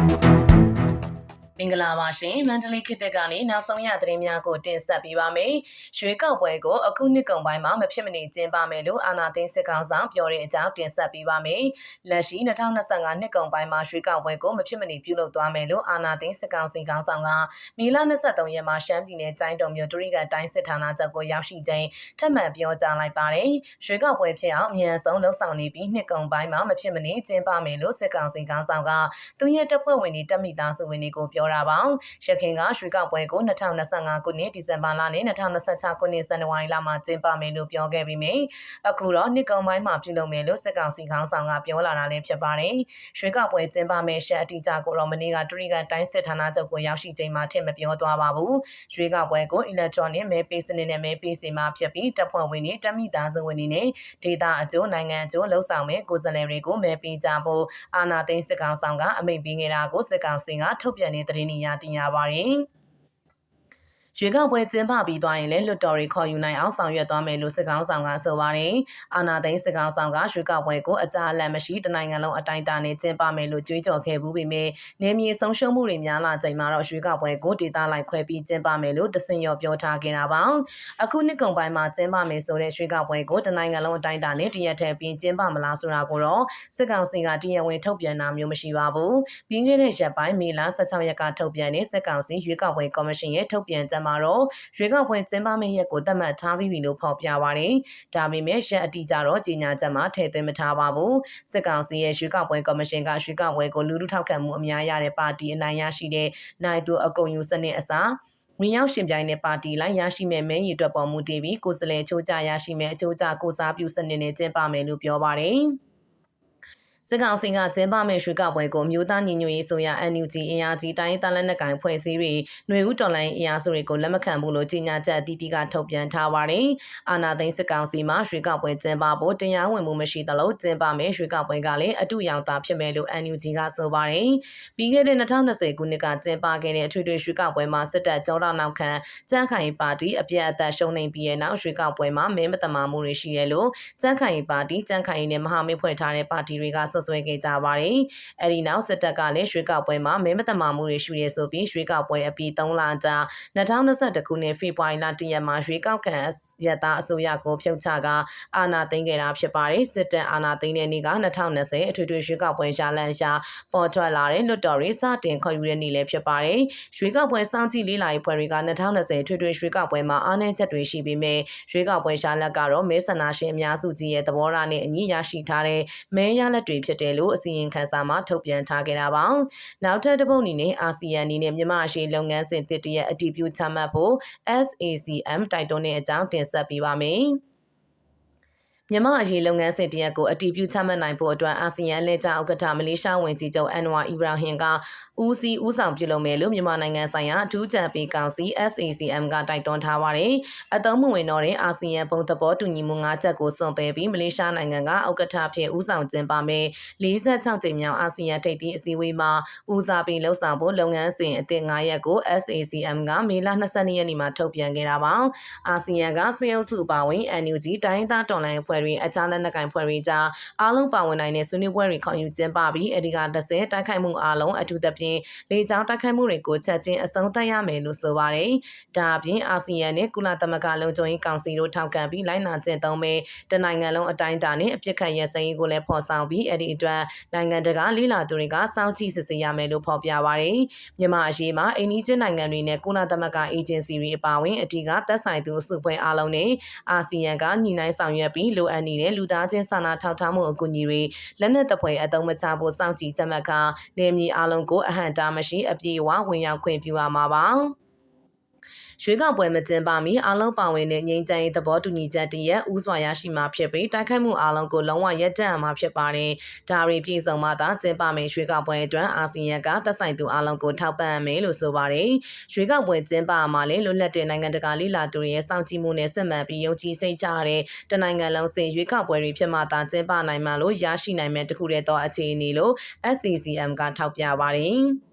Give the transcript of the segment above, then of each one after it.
Thank you. မင်္ဂလာပါရှင်မန္တလေးခေတ်သက်ကနေနောက်ဆုံးရသတင်းများကိုတင်ဆက်ပေးပါမယ်။ရွေးကောက်ပွဲကိုအခုနှစ်ကုန်ပိုင်းမှာမဖြစ်မနေကျင်းပမယ်လို့အာဏာသိမ်းစစ်ကောင်ဆောင်ပြောတဲ့အကြောင်းတင်ဆက်ပေးပါမယ်။လက်ရှိ2025နှစ်ကုန်ပိုင်းမှာရွေးကောက်ပွဲကိုမဖြစ်မနေပြုလုပ်သွားမယ်လို့အာဏာသိမ်းစစ်ကောင်စီကောင်ဆောင်ကမီလ23ရက်မှာရှမ်းပြည်နယ်ကျိုင်းတုံမြို့တရိကန်တိုင်းစစ်ဌာနချုပ်ကိုရောက်ရှိချိန်ထပ်မံပြောကြားလိုက်ပါတယ်။ရွေးကောက်ပွဲဖြစ်အောင်အမြန်ဆုံးလှုပ်ဆောင်နေပြီးနှစ်ကုန်ပိုင်းမှာမဖြစ်မနေကျင်းပမယ်လို့စစ်ကောင်စီကောင်ဆောင်ကသူရဲ့တပ်ဖွဲ့ဝင်တွေတပ်မိသားစုဝင်တွေကိုပြောတာပါရခိုင်ကရွှေကောက်ပွဲကို2025ခုနှစ်ဒီဇင်ဘာလနဲ့2026ခုနှစ်ဇန်နဝါရီလမှာကျင်းပမယ်လို့ပြောခဲ့ပြီးမြင်အခုတော့နှစ်ကုန်ပိုင်းမှာပြုလုပ်မယ်လို့စစ်ကောင်စီခေါင်းဆောင်ကပြောလာတာလည်းဖြစ်ပါတယ်ရွှေကောက်ပွဲကျင်းပမယ်ရှက်အတိအကျကိုတော့မနေ့ကတရိကန်တိုင်းစစ်ဌာနချုပ်ကိုရောက်ရှိချိန်မှာထင်မပြောသွားပါဘူးရွှေကောက်ပွဲကို electronic မဲပေးစနစ်နဲ့မဲပေးစီမှာဖြစ်ပြီးတပ်ဖွဲ့ဝင်တွေတပ်မိသားစုဝင်တွေနဲ့ဒေတာအကျိုးနိုင်ငံအကျိုးလှုပ်ဆောင်မဲ့ကိုယ်စားလှယ်တွေကိုမဲပေးကြဖို့အာဏာသိမ်းစစ်ကောင်ဆောင်ကအမိန့်ပေးခဲ့တာကိုစစ်ကောင်စီကထုတ်ပြန်တဲ့သတင်းတွေရတင်ရပါတယ်။ ရွေးကောက်ပွဲကျင်းပပြီးသွားရင်လည်းလွတ်တော်တွေခေါ်ယူနိုင်အောင်ဆောင်ရွက်သွားမယ်လို့စစ်ကောင်ဆောင်ကဆိုပါတယ်။အာနာသိန်းစစ်ကောင်ဆောင်ကရွေးကောက်ပွဲကိုအကြအလန့်မရှိတနိုင်ငံလုံးအတိုင်းအတာနဲ့ကျင်းပမယ်လို့ကြွေးကြော်ခဲ့ဘူးပေမဲ့နေမြေဆုံးရှုံးမှုတွေများလာချိန်မှာတော့ရွေးကောက်ပွဲကိုဒေသလိုက်ခွဲပြီးကျင်းပမယ်လို့တစင်ရောပြောထားခဲ့တာပါ။အခုနှစ်ကုန်ပိုင်းမှာကျင်းပမယ်ဆိုတဲ့ရွေးကောက်ပွဲကိုတနိုင်ငံလုံးအတိုင်းအတာနဲ့တရက်ထည့်ပြီးကျင်းပမလားဆိုတာကိုတော့စစ်ကောင်စီကတရားဝင်ထုတ်ပြန်တာမျိုးမရှိပါဘူး။ပြီးခဲ့တဲ့ရက်ပိုင်းမေလ16ရက်ကထုတ်ပြန်တဲ့စစ်ကောင်စီရွေးကောက်ပွဲကော်မရှင်ရဲ့ထုတ်ပြန်ချက်မှာတော့ရွေးကောက်ပွဲကျင်းပမယ့်ရက်ကိုသတ်မှတ်ထားပြီးပြီလို့ဖော်ပြပါတယ်။ဒါပေမဲ့ရက်အတိအကျတော့ကြေညာချက်မှာထည့်သွင်းမထားပါဘူး။စစ်ကောင်စီရဲ့ရွေးကောက်ပွဲကော်မရှင်ကရွေးကောက်ပွဲကိုလူထုထောက်ခံမှုအများရတဲ့ပါတီအနိုင်ရရှိတဲ့နိုင်သူအကုံယူစနစ်အစားဝင်ရောက်ရှင်ပြိုင်တဲ့ပါတီလိုက်ရရှိမဲ့မဲရည်အတွက်ပေါ်မူတည်ပြီးကိုယ်စားလှယ်ချိုးကြရရှိမဲ့အချိုးကျကိုစားပြုစနစ်နဲ့ကျင်းပမယ်လို့ပြောပါတယ်။ စစ်ကောင်စီကကျင်းပမယ့်ရွှေကပွဲကိုမြို့သားညီညွတ်ရေးဆိုရ NUG အင်အားကြီးတိုင်းသားလက်နက်ကိုင်ဖွဲ့စည်းတွေຫນွေဦးတော်လိုင်းအင်အားစုတွေကိုလက်မခံဘူးလို့ကြေညာချက်အသီးသီးကထုတ်ပြန်ထားပါတယ်။အာဏာသိမ်းစစ်ကောင်စီမှရွှေကပွဲကျင်းပဖို့တရားဝင်မှုမရှိသလိုကျင်းပမယ့်ရွှေကပွဲကလည်းအတူရောင်သာဖြစ်မယ်လို့ NUG ကဆိုပါတယ်။ပြီးခဲ့တဲ့2020ခုနှစ်ကကျင်းပခဲ့တဲ့အထွေထွေရွှေကပွဲမှာစစ်တပ်ကြောတော်နောက်ခံကြမ်းခိုင်ပါတီအပြတ်အသက်ရှုံးနေပြီးတဲ့နောက်ရွှေကပွဲမှာမင်းမတမာမှုတွေရှိရလို့ကြမ်းခိုင်ပါတီကြမ်းခိုင်နဲ့မဟာမိတ်ဖွဲ့ထားတဲ့ပါတီတွေကဆွဆွဲခဲ့ကြပါတယ်။အဲဒီနောက်စစ်တပ်ကလည်းရွှေကောက်ပွဲမှာမဲမတမာမှုတွေရှိရဆိုပြီးရွှေကောက်ပွဲအပြီး3လကြာ2021ခုနှစ်ဖေဖော်ဝါရီလ1ရက်မှာရွှေကောက်ခံရတာအစိုးရကိုဖြုတ်ချကအာဏာသိမ်းခဲ့တာဖြစ်ပါတယ်။စစ်တပ်အာဏာသိမ်းတဲ့နေ့က2020အထွေထွေရွှေကောက်ပွဲရှာလန်ရှာပေါ်ထွက်လာတဲ့လွတ်တော်ရေးစတင်ခေါ်ယူတဲ့နေ့လည်းဖြစ်ပါတယ်။ရွှေကောက်ပွဲစောင့်ကြည့်လေးလာရေးဖွဲ့တွေက2020ထွေထွေရွှေကောက်ပွဲမှာအားနည်းချက်တွေရှိပေမဲ့ရွှေကောက်ပွဲရှာလက်ကတော့မဲဆန္ဒရှင်အများစုကြီးရဲ့သဘောထားနဲ့အညီရရှိထားတဲ့မဲရလက်တွေဖြစ်တယ်လို့အစီရင်ခံစာမှာထုတ်ပြန်ထားခဲ့တာပါ။နောက်ထပ်တစ်ပုတ်အနေနဲ့အာဆီယံအနေနဲ့မြန်မာအရှိလုပ်ငန်းစဉ်တစ်တရက်အတည်ပြုချမှတ်ဖို့ SACM တိုက်တွန်းတဲ့အကြောင်းတင်ဆက်ပေးပါမယ်။ မြန်မာအရေးလုပ်ငန်းစဉ်တရက်ကိုအတည်ပြုချမှတ်နိုင်ဖို့အတွက်အာဆီယံလက်ကျဥက္ကဋ္ဌမလေးရှားဝန်ကြီးချုပ်အန်ဝါအီဘရာဟင်ကဦးစီးဦးဆောင်ပြုလုပ်မယ်လို့မြန်မာနိုင်ငံဆိုင်ရာအထူးကြံပေးကောင်စီ SACM ကတိုက်တွန်းထားပါတယ်။အသုံးမဝင်တော့တဲ့အာဆီယံပုံသဘောတူညီမှု၅ချက်ကိုစွန့်ပယ်ပြီးမလေးရှားနိုင်ငံကဥက္ကဋ္ဌဖြစ်ဦးဆောင်ကျင်းပမယ်46ကြိမ်မြောက်အာဆီယံထိပ်သီးအစည်းအဝေးမှာဦးစားပေးလှုပ်ဆောင်ဖို့လုပ်ငန်းစဉ်အသစ်9ရက်ကို SACM ကမေလ22ရက်နေ့မှာထုတ်ပြန်ခဲ့တာပါ။အာဆီယံကစေအုပ်စုပါဝင် NUG တိုင်းသားတော်လှန်အဖွဲ့တွေအခြားလက်နက်ကိုင်ဖွဲ့တွေကြားအားလုံးပါဝင်နိုင်တဲ့ဆွေးနွေးပွဲတွေခေါ်ယူကျင်းပပြီးအဲဒီက30တိုက်ခိုက်မှုအားလုံးအထူးသဖြင့်လေကြောင်းတိုက်ခိုက်မှုတွေကိုချက်ချင်းအဆုံးသတ်ရမယ်လို့ဆိုပါတယ်။ဒါအပြင်အာဆီယံနဲ့ကုလသမဂ္ဂလုံခြုံရေးကောင်စီတို့ထောက်ခံပြီးလိုက်နာကျင့်သုံးမဲ့တနိုင်ငံလုံးအတိုင်းအတာနဲ့အပြစ်ခတ်ရစရေးကိုလည်းဖော်ဆောင်ပြီးအဲဒီအတွက်နိုင်ငံတကာလေးလာသူတွေကစောင့်ကြည့်စစ်ဆေးရမယ်လို့ဖော်ပြပါတယ်။မြန်မာအရေးမှာအိန္ဒိချင်းနိုင်ငံတွေနဲ့ကုလသမဂ္ဂအေဂျင်စီတွေအပါအဝင်အထူးကသက်ဆိုင်သူစုဖွဲ့အားလုံးနဲ့အာဆီယံကညီနိုင်ဆောင်ရွက်ပြီးလိုအပ်နေတဲ့လူသားချင်းစာနာထောက်ထားမှုအကူအညီတွေလက်နက်တပွဲအသုံးမချဖို့စောင့်ကြည့်ချက်မှတ်ခါနေမြေအလုံးကိုအဟန့်တားမရှိအပြေအဝဝင်ရောက်ခွင့်ပြုရမှာပါ ရွေးကောက်ပွဲမကျင်းပမီအားလုံးပါဝင်တဲ့ငြိမ်းချမ်းရေးသဘောတူညီချက်တရက်ဥစွာရရှိမှာဖြစ်ပြီးတိုက်ခိုက်မှုအားလုံးကိုလုံးဝရပ်တန့်မှာဖြစ်ပါတယ်။ဒါရီပြည်စုံမှသာကျင်းပမယ့်ရွေးကောက်ပွဲအတွက်အာဆီယံကသက်ဆိုင်သူအားလုံးကိုထောက်ပံ့မယ်လို့ဆိုပါတယ်။ရွေးကောက်ပွဲကျင်းပမှာလည်းလွတ်လပ်တဲ့နိုင်ငံတကာလေးလာသူတွေရဲ့စောင့်ကြည့်မှုနဲ့စစ်မှန်ပြီးယုံကြည်စိတ်ချတဲ့တနိုင်ငံလုံးစေရွေးကောက်ပွဲတွေဖြစ်မှသာကျင်းပနိုင်မှာလို့ရရှိနိုင်မဲ့တခုတည်းသောအခြေအနေလို့ SCCM ကထောက်ပြပါတယ်။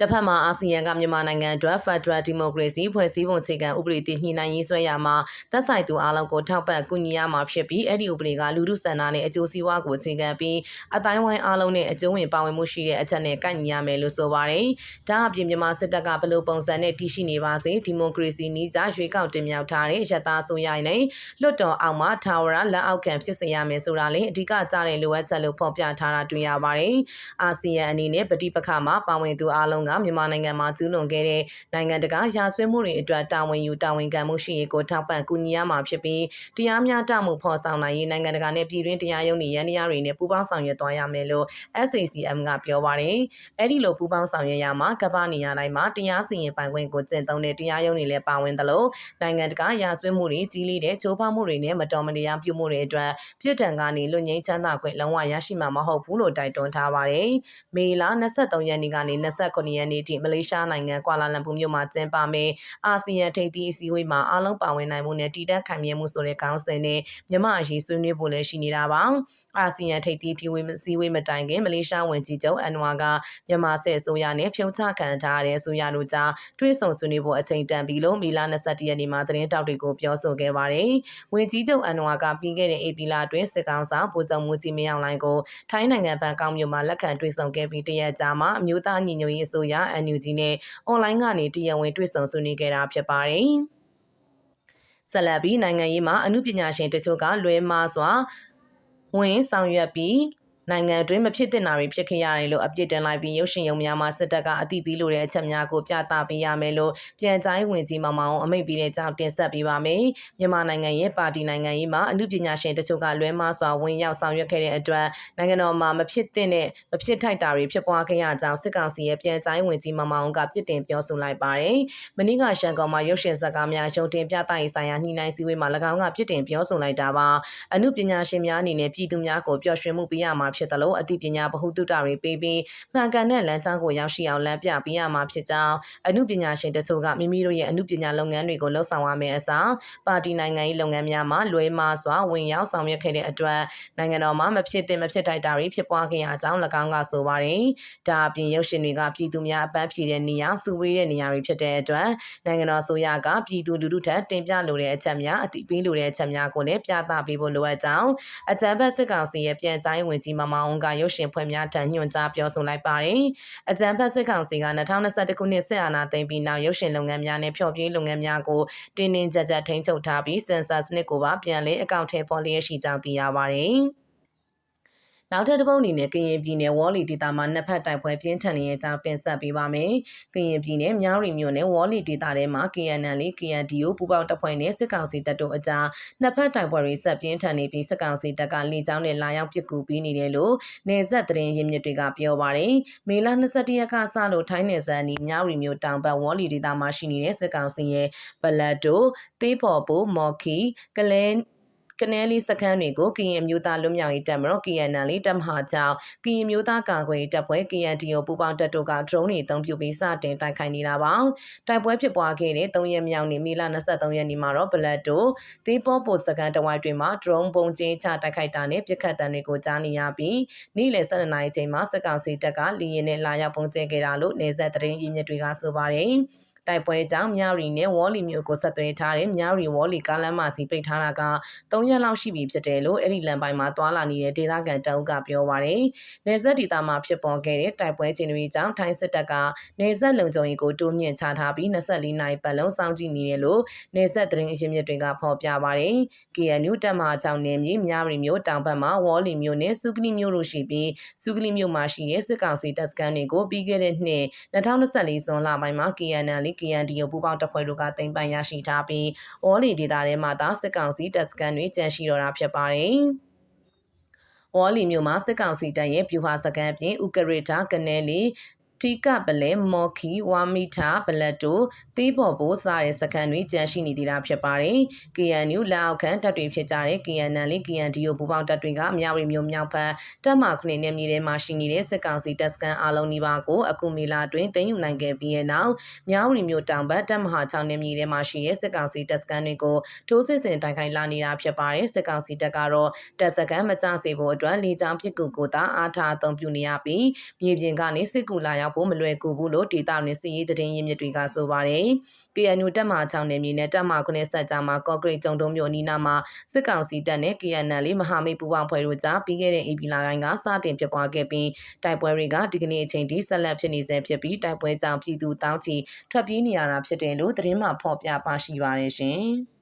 တစ်ဖက်မှာအာဆီယံကမြန်မာနိုင်ငံအတွက် Federal Democracy ဖွဲ့စည်းပုံအခြေခံဥပဒေတည်ညှိနှိုင်းရေးဆွဲရမှာသက်ဆိုင်သူအားလုံးကိုထောက်ပံ့ကူညီရမှာဖြစ်ပြီးအဲ့ဒီဥပဒေကလူထုဆန္ဒနဲ့အကျိုးစီးပွားကိုအခြေခံပြီးအတိုင်းဝိုင်းအားလုံးနဲ့အကျိုးဝင်ပါဝင်မှုရှိတဲ့အချက်နဲ့ကိုက်ညီရမယ်လို့ဆိုပါတယ်။ဒါအပြင်မြန်မာစစ်တပ်ကဘလို့ပုံစံနဲ့တည်ရှိနေပါစေဒီမိုကရေစီနည်းကျရွေးကောက်တင်မြှောက်ထားတဲ့ရတာဆိုရရင်လည်းလွတ်တော်အောင်မှာထာဝရလက်အောက်ခံဖြစ်စေရမယ်ဆိုတာလည်းအဓိကကြားတဲ့လိုအပ်ချက်လို့ဖော်ပြထားတာတွေ့ရပါတယ်။အာဆီယံအနေနဲ့ပဋိပက္ခမှာပါဝင်သူအားလုံးကမြန်မာနိုင်ငံမှာကျူးလွန်ခဲ့တဲ့နိုင်ငံတကာရာဇဝတ်မှုတွေအတွက်တာဝန်ယူတာဝန်ခံမှုရှိရေးကိုထောက်ပံ့ကူညီရမှာဖြစ်ပြီးတရားမျှတမှုဖော်ဆောင်နိုင်ရေးနိုင်ငံတကာနဲ့ပြည်တွင်းတရားရုံးတွေရန်တရားတွေနဲ့ပူးပေါင်းဆောင်ရွက်သွားရမယ်လို့ SACM ကပြောပါတယ်။အဲ့ဒီလိုပူးပေါင်းဆောင်ရွက်ရမှာကပ္ပနေရာတိုင်းမှာတရားစီရင်ပိုင်ခွင့်ကိုကျင့်သုံးတဲ့တရားရုံးတွေလည်းပါဝင်သလိုနိုင်ငံတကာရာဇဝတ်မှုတွေကြီးလေးတဲ့ချိုးဖောက်မှုတွေနဲ့မတော်မတရားပြုမှုတွေအတွက်ပြည်ထံကနေလွတ်ငြိမ်းချမ်းသာခွင့်လုံးဝရရှိမှာမဟုတ်ဘူးလို့တိုက်တွန်းထားပါတယ်။မေလ23ရက်နေ့ကနေ29ရက်နေ့ထိမလေးရှားနိုင်ငံကွာလာလမ်ပူမြို့မှာကျင်းပမယ့်အာဆီယံထိပ်သီးအစည်းအဝေးမှာအားလုံးပါဝင်နိုင်မှုနဲ့တည်တံ့ခိုင်မြဲမှုဆိုတဲ့ခေါင်းစဉ်နဲ့မြန်မာအရေးဆွေးနွေးဖို့လည်းရှိနေတာပါ။အာဆီယံထိပ်သီးတီဝေးစည်းဝေးမတိုင်ခင်မလေးရှားဝန်ကြီးချုပ်အန်နဝါကမြန်မာစစ်အစိုးရနဲ့ဖြုံချခံထားတဲ့အစိုးရတို့ကြားတွဲဆုံဆွေးနွေးဖို့အချိန်တန်ပြီလို့မီလာ21ရက်နေ့မှာသတင်းတောက်တွေကိုပြောဆိုခဲ့ပါတယ်။ဝန်ကြီးချုပ်အန်နဝါကပြီးခဲ့တဲ့ဧပြီလအတွင်းစစ်ကောင်ဆောင်ဗိုလ်ချုပ်မူကြီးမင်းအောင်လှိုင်ကိုထိုင်းနိုင်ငံဘန်ကောက်မြို့မှာလက်ခံတွေ့ဆုံခဲ့ပြီးတရက်ကြာမှအမျိုးသားညီညွတ်ရေးအစိုးရ NUG နဲ့အွန်လိုင်းကနေတရားဝင်တွေ့ဆုံဆွေးနွေးခဲ့တာဖြစ်ပါတယ်။ဆက်လက်ပြီးနိုင်ငံရေးမှာအမှုပညာရှင်တချို့ကလွဲမှားစွာဝင်ဆောင်ရွက်ပြီး နိုင်ငံအတွင်းမဖြစ်သင့်တာတွေဖြစ်ခဲ့ရတယ်လို့အပြစ်တင်လိုက်ပြီးရုပ်ရှင်ရုံများမှာစစ်တပ်ကအသိပေးလိုတဲ့အချက်များကိုပြသပေးရမယ်လို့ပြန်ကြားရေးဝန်ကြီးမောင်မောင်အမိန့်ပေးတဲ့ကြောင့်တင်ဆက်ပေးပါမယ်။မြန်မာနိုင်ငံရဲ့ပါတီနိုင်ငံရေးမှာအမှုပညာရှင်တချို့ကလွဲမှားစွာဝင်ရောက်ဆောင်ရွက်ခဲ့တဲ့အတွက်နိုင်ငံတော်မှာမဖြစ်သင့်တဲ့မဖြစ်ထိုက်တာတွေဖြစ်ပွားခဲ့ရကြောင်းစစ်ကောင်စီရဲ့ပြန်ကြားရေးဝန်ကြီးမောင်မောင်ကပြစ်တင်ပြောဆိုလိုက်ပါတယ်။မနေ့ကရှန်ကုန်မှာရုပ်ရှင်ဇာတ်ကားများရုံတင်ပြသရေးဆိုင်ရာညှိနှိုင်းစည်းဝေးမှာ၎င်းကပြစ်တင်ပြောဆိုလိုက်တာပါ။အမှုပညာရှင်များအနေနဲ့ပြည်သူများကိုပျော်ရွှင်မှုပေးရမှာဖြစ်တယ်လို့အသိပညာဗဟုသုတတွေပေးပြီးမှန်ကန်တဲ့လမ်းကြောင်းကိုရောက်ရှိအောင်လမ်းပြပေးရမှာဖြစ်ကြောင်းအမှုပညာရှင်တချို့ကမိမိတို့ရဲ့အမှုပညာလုပ်ငန်းတွေကိုလှုပ်ဆောင်ရမယ့်အစားပါတီနိုင်ငံရေးလုပ်ငန်းများမှာလွဲမှားစွာဝင်ရောက်ဆောင်ရွက်ခဲ့တဲ့အတွက်နိုင်ငံတော်မှာမဖြစ်သင့်မဖြစ်ထိုက်တာတွေဖြစ်ပွားခဲ့ရကြောင်း၎င်းကဆိုပါတယ်။ဒါအပြင်ရုပ်ရှင်တွေကပြည်သူများအပန်းဖြေတဲ့နေရာစုဝေးတဲ့နေရာတွေဖြစ်တဲ့အတွက်နိုင်ငံတော်ဆိုရကပြည်သူလူထုထက်တင်ပြလိုတဲ့အချက်များအတိပေးလိုတဲ့အချက်များကိုလည်းပြသပေးဖို့လိုအပ်ကြောင်းအကြံဖက်စစ်ကောင်စီရဲ့ပြန်ကြားရေးဝန်ကြီးမမောင်ကရုပ်ရှင်ဖွဲ့များထံညွှန်ကြားပြောဆိုလိုက်ပါတယ်။အကြံဖက်စစ်ကောင်စီက2021ခုနှစ်ဆက်အာဏာသိမ်းပြီးနောက်ရုပ်ရှင်လုပ်ငန်းများနဲ့ဖျော်ဖြေလုပ်ငန်းများကိုတင်းတင်းကြပ်ကြပ်ထိန်းချုပ်ထားပြီးစင်ဆာစနစ်ကိုပါပြန်လည်အကောင့်ထဲပေါ်လျက်ရှိကြောင်းသိရပါတယ်။ နောက်ထပ်တစ်ပုတ်အနေနဲ့ကရင်ပြည်နယ်ဝေါ်လီဒေသမှာနှစ်ဖက်တိုက်ပွဲပြင်းထန်နေတဲ့အကြောင်းတင်ဆက်ပေးပါမယ်။ကရင်ပြည်နယ်မြောင်းရီမြို့နယ်ဝေါ်လီဒေသထဲမှာ KNL လေး KNDO ပူးပေါင်းတပ်ဖွဲ့နဲ့စစ်ကောင်စီတပ်တို့အကြားနှစ်ဖက်တိုက်ပွဲတွေဆက်ပြင်းထန်နေပြီးစစ်ကောင်စီတပ်ကလေကြောင်းနဲ့လာရောက်ပစ်ကူပေးနေတယ်လို့နေဆက်သတင်းရင်းမြစ်တွေကပြောပါတယ်။မေလ22ရက်ကစလို့ထိုင်းနယ်စပ်နီမြောင်းရီမြို့တောင်ဘက်ဝေါ်လီဒေသမှာရှိနေတဲ့စစ်ကောင်စီရဲ့ဘလတ်တိုတေးပေါ်ပိုမော်ခီကလဲ ကနဲလီစခန်းတွေကိုကရင်အမျိုးသားလွတ်မြောက်ရေးတပ်မတော် KNL တပ်မဟာကြောင့်ကရင်မျိုးသားကာကွယ်တပ်ဖွဲ့ KNDO ပူးပေါင်းတပ်တို့က drone တွေအသုံးပြုပြီးစတင်တိုက်ခိုက်နေတာပါတိုက်ပွဲဖြစ်ပွားခဲ့တဲ့3ရက်မြောက်နေ့မေလ23ရက်နေ့မှာတော့ဘလက်တို့သေပေါ်ပိုစကန်တဝိုက်တွေမှာ drone ပုံကျင်းချတိုက်ခိုက်တာနဲ့ပြစ်ခတ်တံတွေကိုကြားနေရပြီးနေ့လယ်12နာရီချိန်မှာစစ်ကောင်စီတပ်ကလေရင်နဲ့လာရောက်ပုံကျင်းခဲ့တာလို့နေဆက်သတင်းရင်းမြစ်တွေကဆိုပါတယ်။ တိုက်ပွဲကြောင့်မြရီနဲ့ဝေါ်လီမြို့ကိုဆက်သွယ်ထားတဲ့မြရီဝေါ်လီကားလမ်းမစီပိတ်ထားတာက3ရက်လောက်ရှိပြီဖြစ်တယ်လို့အဲ့ဒီလမ်းပိုင်းမှာတွာလာနေတဲ့ဒေသခံတအုပ်ကပြောပါရယ်။နေဆက်ဒေသမှာဖြစ်ပေါ်ခဲ့တဲ့တိုက်ပွဲချင်းတွေကြောင့်ထိုင်းစစ်တပ်ကနေဆက်လုံခြုံရေးကိုတိုးမြင့်ချထားပြီး24နိုင်ပတ်လုံးစောင့်ကြည့်နေတယ်လို့နေဆက်သတင်းအရင်းမြစ်တွေကဖော်ပြပါရယ်။ KNU တပ်မဟာကြောင့်နေမြေမြရီမြို့တောင်ဘက်မှာဝေါ်လီမြို့နဲ့စုကလီမြို့တို့ရှိပြီးစုကလီမြို့မှာရှိတဲ့စစ်ကောင်စီတပ်စခန်းတွေကိုပြီးခဲ့တဲ့နှစ်2024ဇွန်လပိုင်းမှာ KNL KNDO ပူးပေါင်းတပ်ဖွဲ့တို့ကတင်ပိုင်ရရှိထားပြီးဝေါ်လီဒေတာထဲမှာသာစစ်ကောင်စီတပ်စခန်းတွေကျန်ရှိတော့တာဖြစ်ပါတယ်။ဝေါ်လီမြို့မှာစစ်ကောင်စီတပ်ရဲ့ပြူဟာစကန်ပြင်ဥကရတာကနေလီ တီကပလဲမော်ခီဝါမီတာဘလက်တိုတီးပေါ်ဘိုးစားတဲ့စကန်တွေကြန့်ရှိနေသေးတာဖြစ်ပါတယ်။ KNU လက်အောက်ခံတပ်တွေဖြစ်ကြတဲ့ KNL KNDO ပူပေါင်းတပ်တွေကမြောက်ရီမျိုးမြောက်ဖက်တပ်မခုနှစ်နဲ့မြေထဲမှာရှိနေတဲ့စစ်ကောင်စီတပ်စကန်အလုံးနီးပါးကိုအခုမေလတွင်သိမ်းယူနိုင်ခဲ့ပြီးနောက်မြောက်ရီမျိုးတောင်ဘက်တပ်မဟာ6နဲ့မြေထဲမှာရှိတဲ့စစ်ကောင်စီတပ်စကန်တွေကိုထိုးစစ်ဆင်တိုက်ခိုက်လာနေတာဖြစ်ပါတယ်။စစ်ကောင်စီတပ်ကတော့တပ်စကန်မကျစေဖို့အတွက်လေကြောင်းပစ်ကူကိုသာအားထားအသုံးပြုနေရပြီးမြေပြင်ကနေစစ်ကူလာရောက်ရောက်ဖို့မလွယ်ကူဘူးလို့ဒေသတွင်စီရေးသတင်းရင်းမြစ်တွေကဆိုပါတယ်။ KNU တပ်မ6နယ်မြေနဲ့တပ်မ9ဆက်ကြားမှာကော့ဂရိတ်ကျုံတုံးမြို့နီးနားမှာစစ်ကောင်စီတပ်နဲ့ KNL မဟာမိတ်ပူးပေါင်းဖွဲ့တို့ကြားပြီးခဲ့တဲ့ဧပြီလပိုင်းကစတင်ဖြစ်ပွားခဲ့ပြီးတိုက်ပွဲတွေကဒီကနေ့အချိန်ထိဆက်လက်ဖြစ်နေဆဲဖြစ်ပြီးတိုက်ပွဲကြောင့်ပြည်သူတောင်းချီထွက်ပြေးနေရတာဖြစ်တယ်လို့သတင်းမှဖော်ပြပါရှိပါတယ်ရှင်။